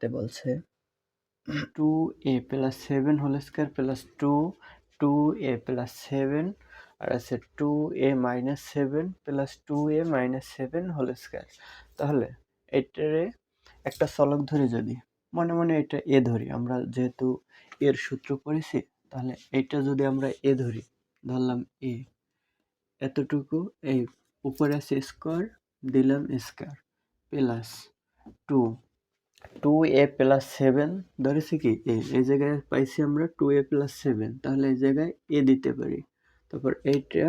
অতে বলছে। Two a plus seven whole square plus two two a plus seven আর আছে two a minus seven plus two a minus seven whole square তাহলে এটারে একটা চলক ধরি যদি, মনে মনে এটা এ ধরি, আমরা যেহেতু এর সূত্র পড়েছি, তাহলে এটা যদি আমরা এ ধরি, ধরলাম এ এতটুকু এই উপরে আছে স্কোয়ার দিলাম square plus two two a plus seven ধরেছি কি, এ, এই জায়গায় পাইছি আমরা টু এ প্লাস সেভেন তাহলে এই জায়গায় এ দিতে পারি। তারপর এইটা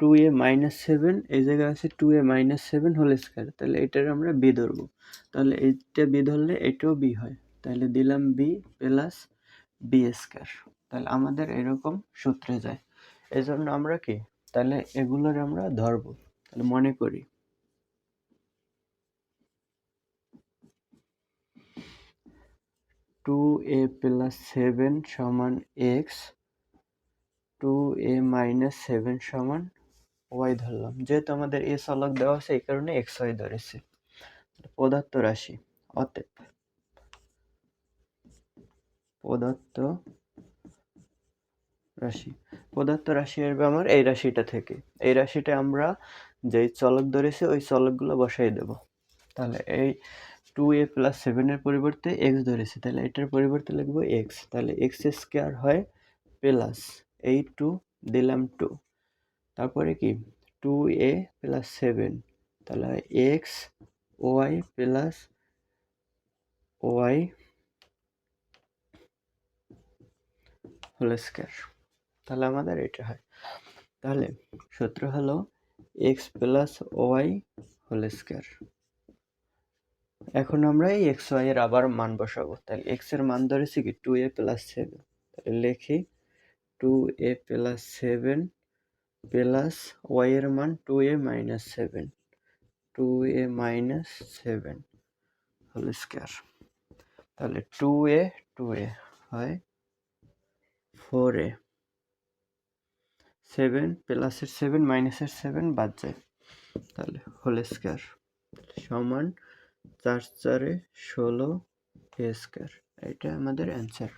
টু এ মাইনাস সেভেন এই জায়গায় আছে two a minus seven whole square তাহলে এটার আমরা বি ধরবো। তাহলে এইটা বি ধরলে এটাও বি হয়, তাহলে দিলাম বি প্লাস বি স্কোয়ার তাহলে আমাদের এরকম সূত্রে যায়। এই জন্য আমরা কি, তাহলে এগুলোর আমরা ধরবো, তাহলে মনে করি। টু এ প্লাস সেভেন সমান x two a minus seven সমান ওয়াই ধরলাম। যেহেতু আমাদের এ চলক দেওয়া আছে, এই কারণে এক্স ওয়াই ধরেছি। পদার্থ রাশি, অতএব পদার্থ রাশি। পদার্থ রাশি আসবে আমার এই রাশিটা থেকে। এই রাশিটা আমরা যেই চলক ধরেছি, ওই চলকগুলো বসাই দেব। তাহলে এই টু এ প্লাস সেভেনের পরিবর্তে এক্স ধরেছি, তাহলে এটার পরিবর্তে লিখব এক্স তাহলে এক্স স্কোয়ার হয় প্লাস এই টু দিলাম টু তারপরে কি? টু এ প্লাস সেভেন তাহলে x y plus y whole square তাহলে আমাদের এটা হয়। তাহলে সূত্র হলো x plus y whole square এখন আমরা এই এক্স ওয়াই এর আবার মান বসাবো। তাহলে এক্সের মান ধরেছি কি? টু এ প্লাস সেভেন তাহলে লেখি two a plus seven plus y এর মান two a minus seven two a minus seven whole square তাহলে টু এ টু এ হয় ফোর এ সেভেন প্লাসের সেভেন মাইনাসের সেভেন বাদ যায়। তাহলে হোল স্কোয়ার সমান চার চারে ষোলো স্কোয়ার এটা আমাদের অ্যান্সার